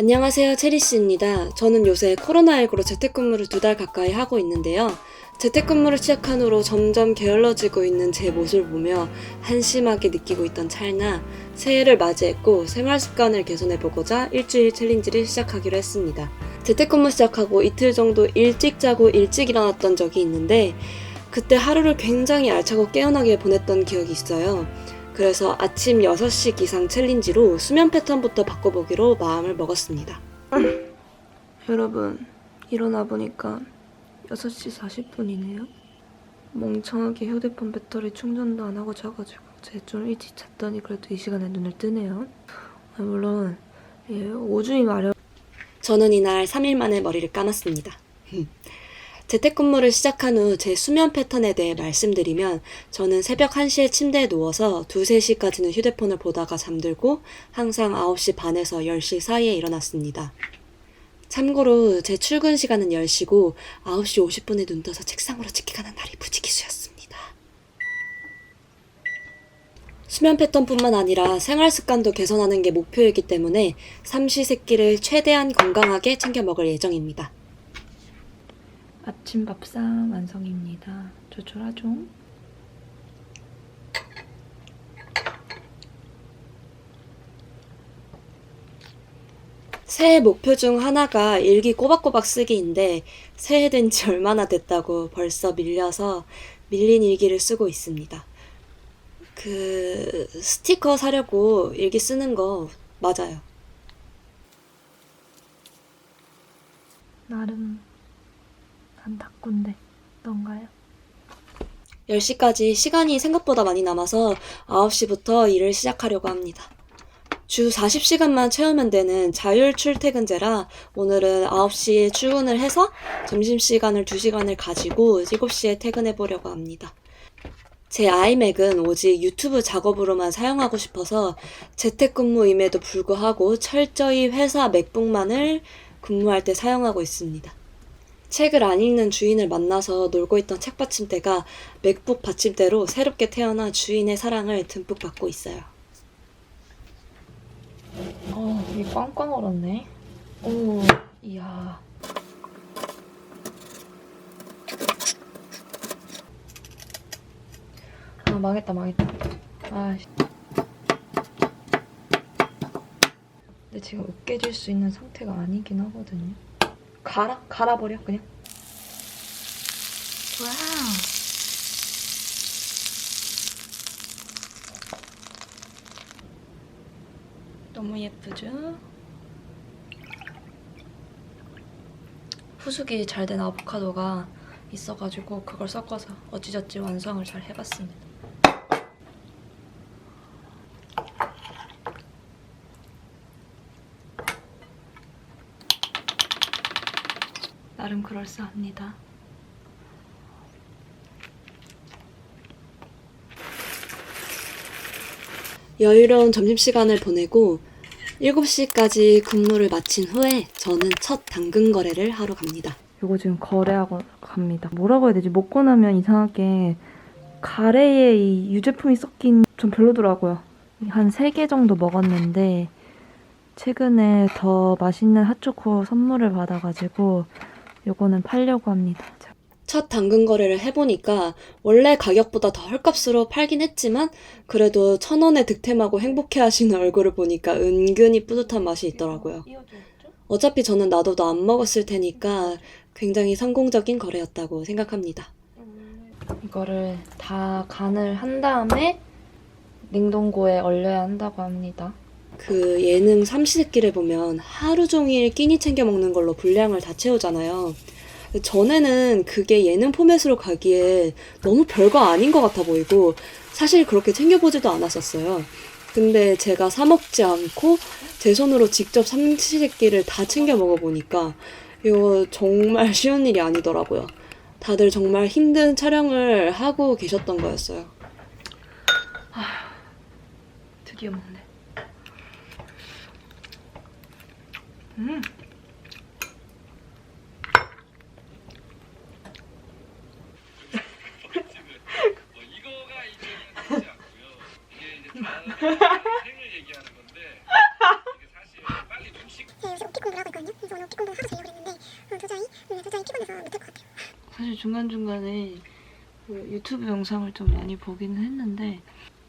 안녕하세요, 체리씨입니다. 저는 요새 코로나19로 재택근무를 두 달 가까이 하고 있는데요. 재택근무를 시작한 후로 점점 게을러지고 있는 제 모습을 보며 한심하게 느끼고 있던 찰나 새해를 맞이했고 생활 습관을 개선해 보고자 일주일 챌린지를 시작하기로 했습니다. 재택근무 시작하고 이틀 정도 일찍 자고 일찍 일어났던 적이 있는데 그때 하루를 굉장히 알차고 깨어나게 보냈던 기억이 있어요. 그래서 아침 6시 기상 챌린지로 수면 패턴부터 바꿔보기로 마음을 먹었습니다. 여러분, 일어나 보니까 6시 40분이네요. 멍청하게 휴대폰 배터리 충전도 안 하고 자가지고 제 좀 일찍 잤더니 그래도 이 시간에 눈을 뜨네요. 아, 물론 예, 오줌이 마려. 저는 이날 3일 만에 머리를 감았습니다. 재택근무를 시작한 후 제 수면 패턴에 대해 말씀드리면 저는 새벽 1시에 침대에 누워서 2, 3시까지는 휴대폰을 보다가 잠들고 항상 9시 반에서 10시 사이에 일어났습니다. 참고로 제 출근 시간은 10시고 9시 50분에 눈 떠서 책상으로 찍기 가는 날이 부지기수였습니다. 수면 패턴뿐만 아니라 생활 습관도 개선하는 게 목표이기 때문에 삼시세끼를 최대한 건강하게 챙겨 먹을 예정입니다. 아침 밥상 완성입니다. 조촐하죠? 새해 목표 중 하나가 일기 꼬박꼬박 쓰기인데 새해 된 지 얼마나 됐다고 벌써 밀려서 밀린 일기를 쓰고 있습니다. 그 스티커 사려고 일기 쓰는 거 맞아요. 나름 안타꾼데 넌가요? 10시까지 시간이 생각보다 많이 남아서 9시부터 일을 시작하려고 합니다. 주 40시간만 채우면 되는 자율 출퇴근제라 오늘은 9시에 출근을 해서 점심시간을 2시간을 가지고 7시에 퇴근해 보려고 합니다. 제 아이맥은 오직 유튜브 작업으로만 사용하고 싶어서 재택근무임에도 불구하고 철저히 회사 맥북만을 근무할 때 사용하고 있습니다. 책을 안 읽는 주인을 만나서 놀고 있던 책 받침대가 맥북 받침대로 새롭게 태어나 주인의 사랑을 듬뿍 받고 있어요. 어, 이 꽝꽝 얼었네. 오, 이야. 아, 망했다, 망했다. 아, 씨. 근데 지금 으깨질 수 있는 상태가 아니긴 하거든요. 갈아? 갈아버려, 그냥. 와우. 너무 예쁘죠? 후숙이 잘 된 아보카도가 있어가지고 그걸 섞어서 어찌저찌 완성을 잘 해봤습니다. 나름 그럴싸합니다. 여유로운 점심시간을 보내고 7시까지 근무를 마친 후에 저는 첫 당근 거래를 하러 갑니다. 이거 지금 거래하고 갑니다. 뭐라고 해야 되지? 먹고 나면 이상하게 가래에 이 유제품이 섞인 좀 별로더라고요. 한 3개 정도 먹었는데 최근에 더 맛있는 핫초코 선물을 받아가지고 요거는 팔려고 합니다. 첫 당근 거래를 해보니까 원래 가격보다 더 헐값으로 팔긴 했지만 그래도 천 원에 득템하고 행복해 하시는 얼굴을 보니까 은근히 뿌듯한 맛이 있더라고요. 어차피 저는 놔둬도 안 먹었을 테니까 굉장히 성공적인 거래였다고 생각합니다. 이거를 다 간을 한 다음에 냉동고에 얼려야 한다고 합니다. 그 예능 삼시세끼를 보면 하루 종일 끼니 챙겨 먹는 걸로 분량을 다 채우잖아요. 전에는 그게 예능 포맷으로 가기에 너무 별거 아닌 것 같아 보이고 사실 그렇게 챙겨보지도 않았었어요. 근데 제가 사 먹지 않고 제 손으로 직접 삼시세끼를 다 챙겨 먹어보니까 이거 정말 쉬운 일이 아니더라고요. 다들 정말 힘든 촬영을 하고 계셨던 거였어요. 드디어 먹네. 음. 뭐 이거가 이제 하지 않고요. 이게 이제 다른 생을 얘기하는 건데 이 게 사실 중간중간에 그 유튜브 영상을 좀 많이 보기는 했는데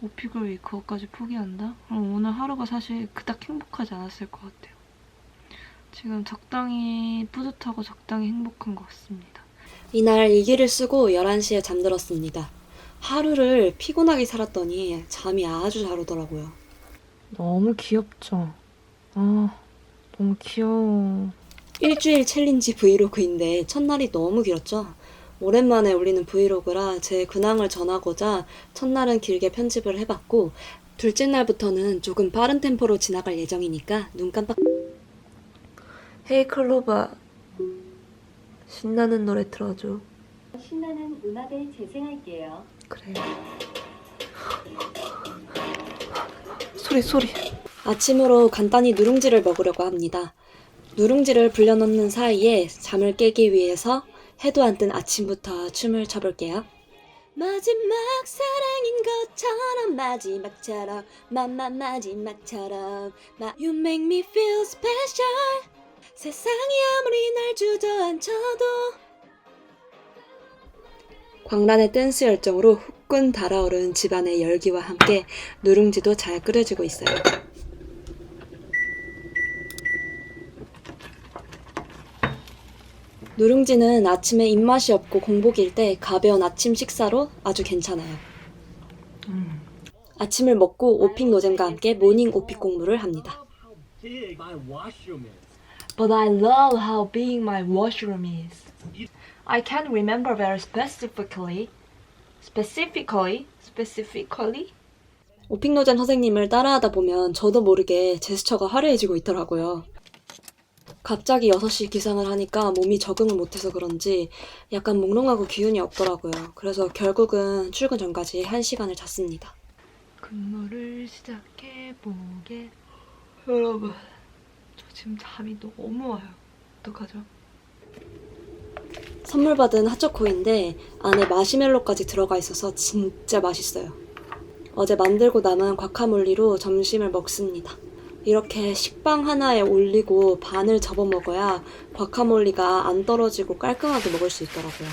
오피글 위 그것까지 포기한다? 그럼 오늘 하루가 사실 그닥 행복하지 않았을 것 같아요. 지금 적당히 뿌듯하고 적당히 행복한 것 같습니다. 이날 일기를 쓰고 11시에 잠들었습니다. 하루를 피곤하게 살았더니 잠이 아주 잘 오더라고요. 너무 귀엽죠? 아, 너무 귀여워. 일주일 챌린지 브이로그인데 첫날이 너무 길었죠? 오랜만에 올리는 브이로그라 제 근황을 전하고자 첫날은 길게 편집을 해봤고 둘째 날부터는 조금 빠른 템포로 지나갈 예정이니까 눈 깜빡 헤이 클로바 신나는 노래 틀어줘. 신나는 음악을 재생할게요. 그래. 소리 소리. 아침으로 간단히 누룽지를 먹으려고 합니다. 누룽지를 불려놓는 사이에 잠을 깨기 위해서 해도 안 뜬 아침부터 춤을 춰볼게요. 마지막 사랑인 것처럼 마지막처럼 마마 마지막처럼 마 You make me feel special 세상이 아무리 날 주저앉혀도 광란의 댄스 열정으로 후끈 달아오른 집안의 열기와 함께 누룽지도 잘 끓여지고 있어요. 누룽지는 아침에 입맛이 없고 공복일 때 가벼운 아침 식사로 아주 괜찮아요. 음. 아침을 먹고 오픽 노잼과 함께 모닝 오픽 공부를 합니다. But I love how big my washroom is. I can't remember very specifically. Specifically? Specifically? 오픽 노잼 선생님을 따라하다 보면 저도 모르게 제스처가 화려해지고 있더라고요. 갑자기 6시 기상을 하니까 몸이 적응을 못해서 그런지 약간 몽롱하고 기운이 없더라고요. 그래서 결국은 출근 전까지 1시간을 잤습니다. 근무를 시작해 보게. 여러분, 저 지금 잠이 너무 와요. 어떡하죠? 선물 받은 핫초코인데 안에 마시멜로까지 들어가 있어서 진짜 맛있어요. 어제 만들고 남은 과카몰리로 점심을 먹습니다. 이렇게 식빵 하나에 올리고 반을 접어 먹어야 과카몰리가 안 떨어지고 깔끔하게 먹을 수 있더라고요.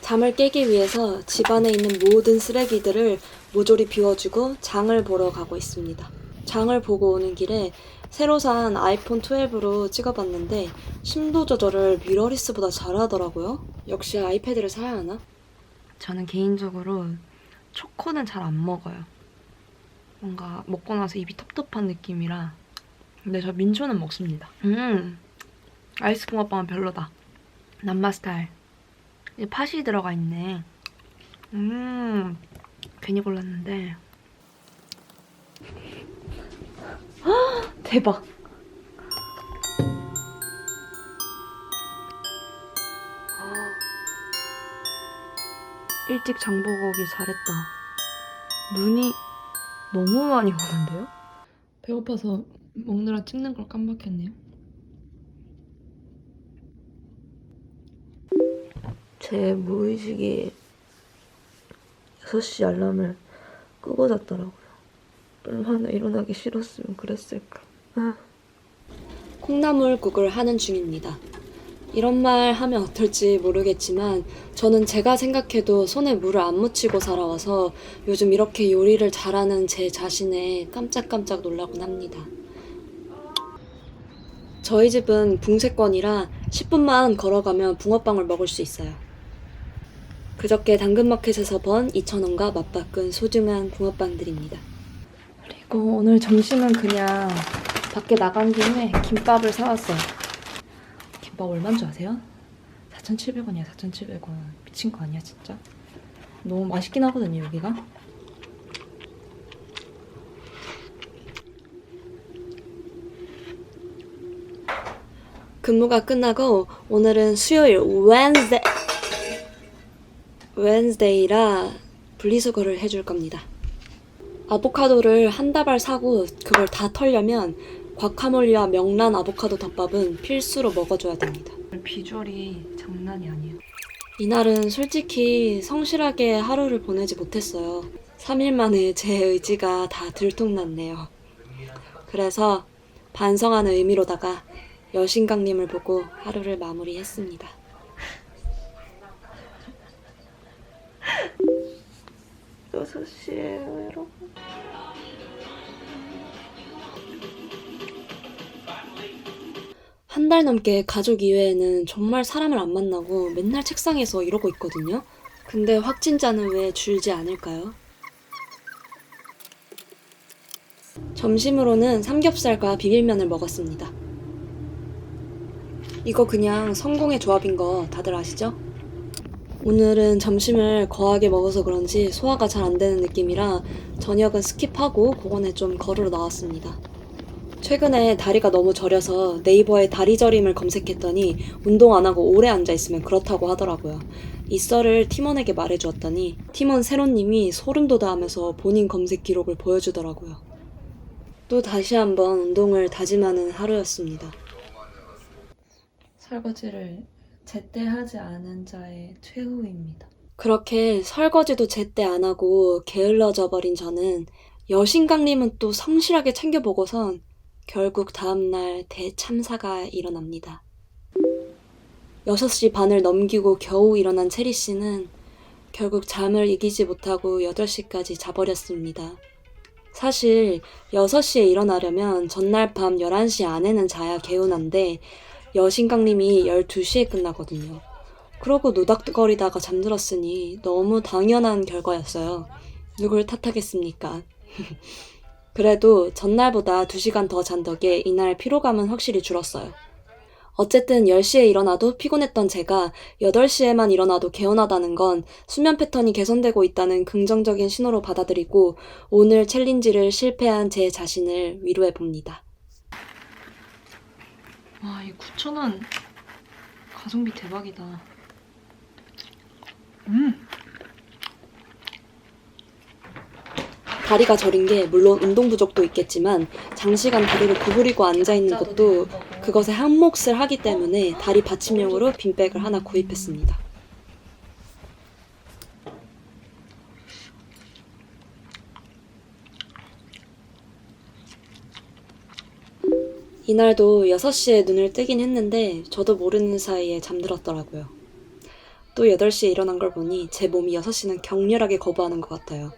잠을 깨기 위해서 집안에 있는 모든 쓰레기들을 모조리 비워주고 장을 보러 가고 있습니다. 장을 보고 오는 길에 새로 산 아이폰 12로 찍어봤는데 심도 조절을 미러리스보다 잘하더라고요. 역시 아이패드를 사야 하나? 저는 개인적으로 초코는 잘 안 먹어요. 뭔가 먹고 나서 입이 텁텁한 느낌이라. 근데 저 민초는 먹습니다. 음, 아이스 붕어빵은 별로다. 남마 스타일. 이제 팥이 들어가 있네. 음, 괜히 골랐는데. 헉, 대박. 일찍 장 보고 오길 잘했다. 눈이 너무 많이 오는데요? 배고파서 먹느라 찍는 걸 깜빡했네요. 제 무의식이 6시 알람을 끄고 잤더라고요. 얼마나 일어나기 싫었으면 그랬을까. 아. 콩나물국을 하는 중입니다. 이런 말 하면 어떨지 모르겠지만 저는 제가 생각해도 손에 물을 안 묻히고 살아와서 요즘 이렇게 요리를 잘하는 제 자신에 깜짝깜짝 놀라곤 합니다. 저희 집은 붕세권이라 10분만 걸어가면 붕어빵을 먹을 수 있어요. 그저께 당근마켓에서 번 2,000원과 맞바꾼 소중한 붕어빵들입니다. 그리고 오늘 점심은 그냥 밖에 나간 김에 김밥을 사왔어요. 김밥 얼마인 줄 아세요? 4,700원이야, 4,700원. 미친 거 아니야, 진짜? 너무 맛있긴 하거든요, 여기가. 근무가 끝나고 오늘은 수요일 웬스데이 웬스데이라 분리수거를 해줄 겁니다. 아보카도를 한 다발 사고 그걸 다 털려면 과카몰리와 명란 아보카도 덮밥은 필수로 먹어줘야 됩니다. 비주얼이 장난이 아니에요. 이날은 솔직히 성실하게 하루를 보내지 못했어요. 3일 만에 제 의지가 다 들통났네요. 그래서 반성하는 의미로다가 여신강님을 보고 하루를 마무리했습니다. 여섯 시에요, 여러분. 한 달 넘게 가족 이외에는 정말 사람을 안 만나고 맨날 책상에서 이러고 있거든요. 근데 확진자는 왜 줄지 않을까요? 점심으로는 삼겹살과 비빔면을 먹었습니다. 이거 그냥 성공의 조합인 거 다들 아시죠? 오늘은 점심을 거하게 먹어서 그런지 소화가 잘 안 되는 느낌이라 저녁은 스킵하고 공원에 좀 걸으러 나왔습니다. 최근에 다리가 너무 저려서 네이버에 다리 저림을 검색했더니 운동 안 하고 오래 앉아 있으면 그렇다고 하더라고요. 이 썰을 팀원에게 말해주었더니 팀원 세로님이 소름 돋아하면서 본인 검색 기록을 보여주더라고요. 또 다시 한번 운동을 다짐하는 하루였습니다. 설거지를 제때 하지 않은 자의 최후입니다. 그렇게 설거지도 제때 안 하고 게을러져 버린 저는 여신강님은 또 성실하게 챙겨보고선 결국 다음날 대참사가 일어납니다. 6시 반을 넘기고 겨우 일어난 체리 씨는 결국 잠을 이기지 못하고 8시까지 자버렸습니다. 사실 6시에 일어나려면 전날 밤 11시 안에는 자야 개운한데 여신강님이 12시에 끝나거든요. 그러고 노닥거리다가 잠들었으니 너무 당연한 결과였어요. 누굴 탓하겠습니까? 그래도 전날보다 2시간 더 잔 덕에 이날 피로감은 확실히 줄었어요. 어쨌든 10시에 일어나도 피곤했던 제가 8시에만 일어나도 개운하다는 건 수면 패턴이 개선되고 있다는 긍정적인 신호로 받아들이고 오늘 챌린지를 실패한 제 자신을 위로해 봅니다. 와, 이 9,000원 가성비 대박이다. 다리가 저린 게 물론 운동 부족도 있겠지만 장시간 다리를 구부리고 앉아 있는 것도 그것에 한 몫을 하기 때문에 다리 받침용으로 빈백을 하나 구입했습니다. 이날도 6시에 눈을 뜨긴 했는데 저도 모르는 사이에 잠들었더라고요. 또 8시에 일어난 걸 보니 제 몸이 6시는 격렬하게 거부하는 것 같아요.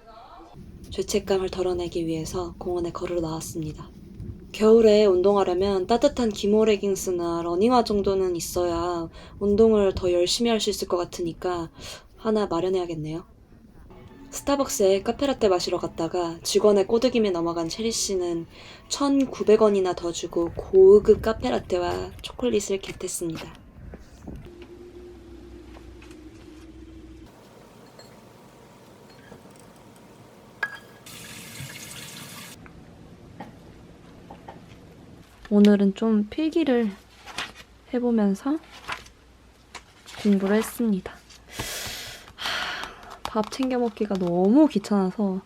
죄책감을 덜어내기 위해서 공원에 걸으러 나왔습니다. 겨울에 운동하려면 따뜻한 기모 레깅스나 러닝화 정도는 있어야 운동을 더 열심히 할 수 있을 것 같으니까 하나 마련해야겠네요. 스타벅스에 카페라떼 마시러 갔다가 직원의 꼬드김에 넘어간 체리 씨는 1,900원이나 더 주고 고급 카페라떼와 초콜릿을 겟했습니다. 오늘은 좀 필기를 해보면서 공부를 했습니다. 하, 밥 챙겨 먹기가 너무 귀찮아서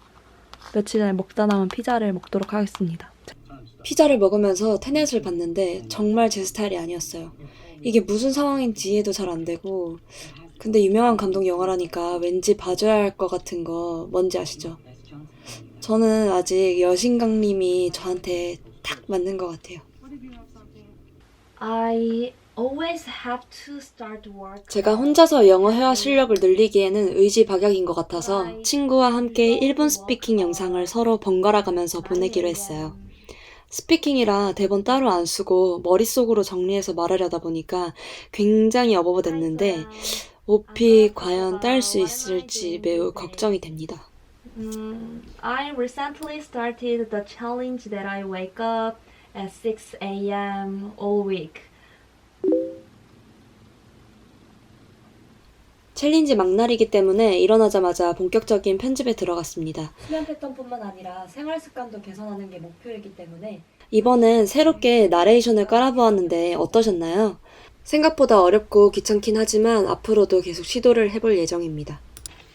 며칠 전에 먹다 남은 피자를 먹도록 하겠습니다. 피자를 먹으면서 테넷을 봤는데 정말 제 스타일이 아니었어요. 이게 무슨 상황인지 이해도 잘 안 되고 근데 유명한 감독 영화라니까 왠지 봐줘야 할 것 같은 거 뭔지 아시죠? 저는 아직 여신강님이 저한테 딱 맞는 것 같아요. I always have to start work. 제가 혼자서 영어 회화 실력을 늘리기에는 의지박약인 것 같아서 친구와 함께 일본 스피킹 영상을 서로 번갈아 가면서 보내기로 했어요. 스피킹이라 대본 따로 안 쓰고 머릿속으로 정리해서 말하려다 보니까 굉장히 어버버됐는데 오피 과연 딸 수 있을지 매우 걱정이 됩니다. Mm, I recently started the challenge that I wake up at 6 a.m. all week. 챌린지 막날이기 때문에 일어나자마자 본격적인 편집에 들어갔습니다. 수면 패턴뿐만 아니라 생활 습관도 개선하는 게 목표이기 때문에 이번엔 새롭게 나레이션을 깔아보았는데 어떠셨나요? 생각보다 어렵고 귀찮긴 하지만 앞으로도 계속 시도를 해볼 예정입니다.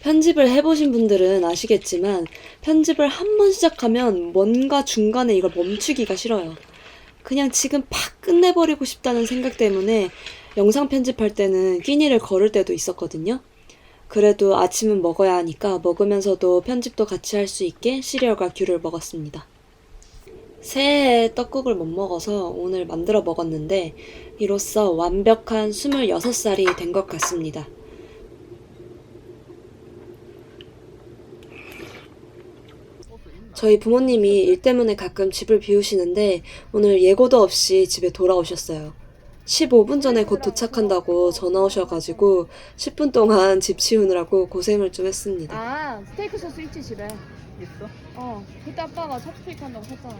편집을 해보신 분들은 아시겠지만 편집을 한 번 시작하면 뭔가 중간에 이걸 멈추기가 싫어요. 그냥 지금 팍 끝내버리고 싶다는 생각 때문에 영상 편집할 때는 끼니를 걸을 때도 있었거든요. 그래도 아침은 먹어야 하니까 먹으면서도 편집도 같이 할 수 있게 시리얼과 귤을 먹었습니다. 새해에 떡국을 못 먹어서 오늘 만들어 먹었는데 이로써 완벽한 26살이 된 것 같습니다. 저희 부모님이 일 때문에 가끔 집을 비우시는데 오늘 예고도 없이 집에 돌아오셨어요. 15분 전에 곧 도착한다고 전화 오셔가지고 10분 동안 집 치우느라고 고생을 좀 했습니다. 아 스테이크 소스 있지 집에 있어? 어 그때 아빠가 찹 스테이크 한다고 샀잖아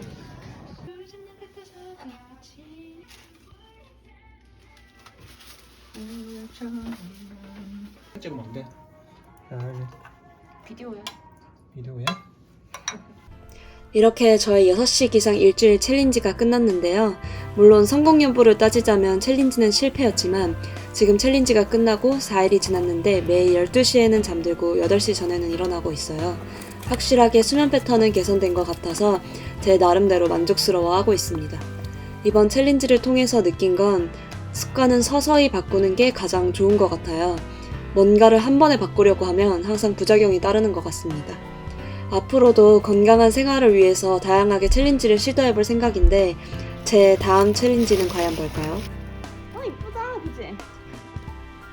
찍으면 안 돼. 비디오야 비디오야? 이렇게 저의 6시 기상 일주일 챌린지가 끝났는데요. 물론 성공 여부를 따지자면 챌린지는 실패였지만 지금 챌린지가 끝나고 4일이 지났는데 매일 12시에는 잠들고 8시 전에는 일어나고 있어요. 확실하게 수면 패턴은 개선된 것 같아서 제 나름대로 만족스러워하고 있습니다. 이번 챌린지를 통해서 느낀 건 습관은 서서히 바꾸는 게 가장 좋은 것 같아요. 뭔가를 한 번에 바꾸려고 하면 항상 부작용이 따르는 것 같습니다. 앞으로도 건강한 생활을 위해서 다양하게 챌린지를 시도해볼 생각인데 제 다음 챌린지는 과연 뭘까요? 어 이쁘다 그치?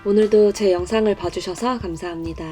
오늘도 제 영상을 봐주셔서 감사합니다.